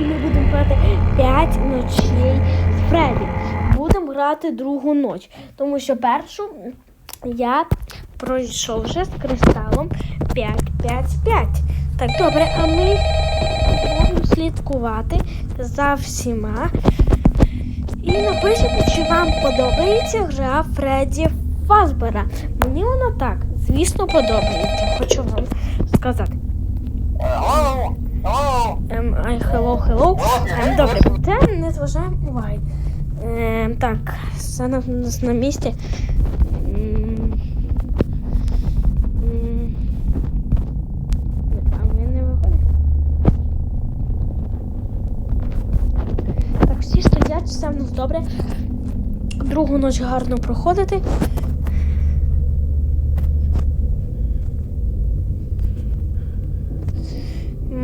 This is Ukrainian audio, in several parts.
і ми будемо грати 5 ночей з Фредді. Будемо грати другу ніч, тому що першу я пройшов вже з кристалом 5, 5, 5. Так, добре, а ми будемо слідкувати за всіма. І напишіть, чи вам подобається гра Фредді Фазбера. Мені вона так, звісно, подобається. Хочу вам сказати. Ем, ай, hello, hello. Ем, добре, це не зважаємо уваги. Ем, так, все на, на місці. М, м, А ми не виходимо. Так, всі стоять, все в нас добре. Другу ніч гарно проходити.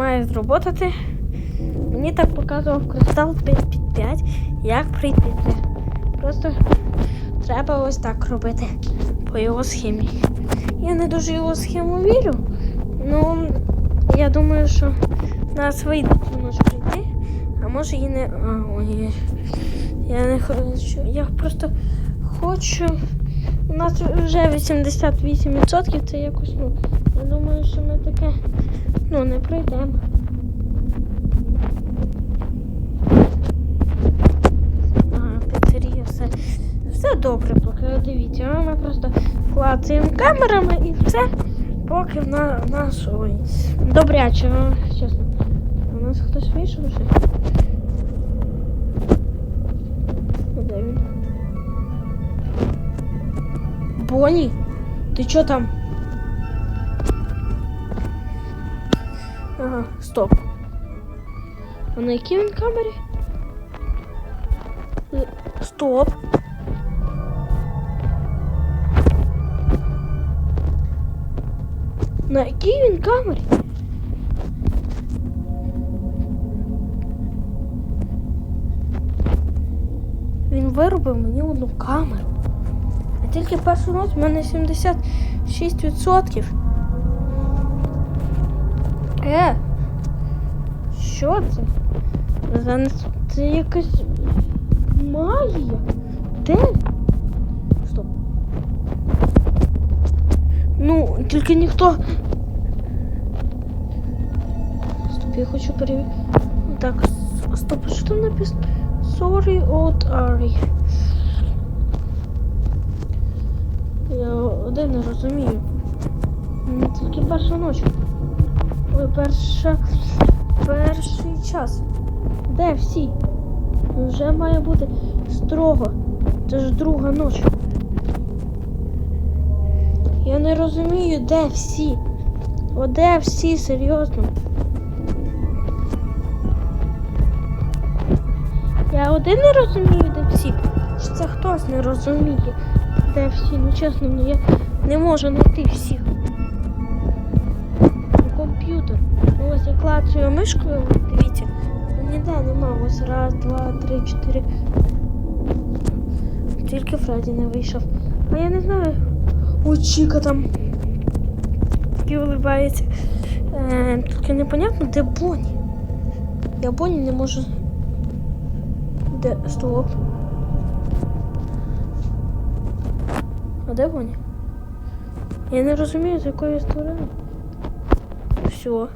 Має зроботати. Мені так показував кристал 5-5, як прийти. Просто треба ось так робити по його схемі. Я не дуже його схему вірю. Ну, я думаю, що нас вийде ніч прийти, а може і не. А, ой, я не хочу. Я просто хочу. У нас вже 88%, це якось, ну, я думаю, що ми таке ну, не пройдемо. Ага, піцерія, все. Все добре, поки дивіться. Ми просто клацаємо камерами і все. Поки на, нас ой. Добряче, чесно. У нас хтось вийшов вже. Бонні, ти чо там? Ага, стоп. А на якій він камері? Стоп. На якій він камері? Він виробив мені одну камеру. А тільки першу ніч в мене 76%. Е, що це? Зараз це якась магія. Де? Стоп. Ну, тільки ніхто. Стоп, я хочу перевірити. Так, с- стоп, що там написано? Sorry, old Ari. Один не розумію. Тільки перша ночь. Ой, перша. Перший час. Де всі? Вже має бути строго. Це ж друга ніч. Я не розумію, де всі. О, де всі, серйозно. Я один не розумію, де всі. Чи це хтось не розуміє, де всі. Ну чесно, ну я не можу знайти всіх. Комп'ютер. Ну, ось я клацаю мишкою, дивіться. Ну, ніде нема. Ось раз, два, три, чотири. Тільки Фредді не вийшов. А я не знаю. О, Чіка там. І улибається. Е, тільки непонятно, де Бонні. Я Бонні не можу. Де? Стоп. А де Бонні? Я не розумію, з якої сторони. Все.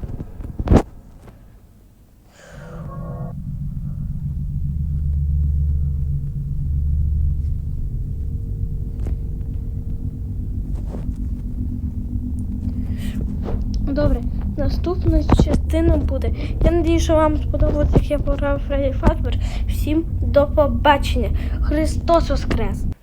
Добре, наступна частина буде. Я надію, що вам сподобалось, як я пограв Фредді Фазбер. Всім до побачення. Христос Воскрес!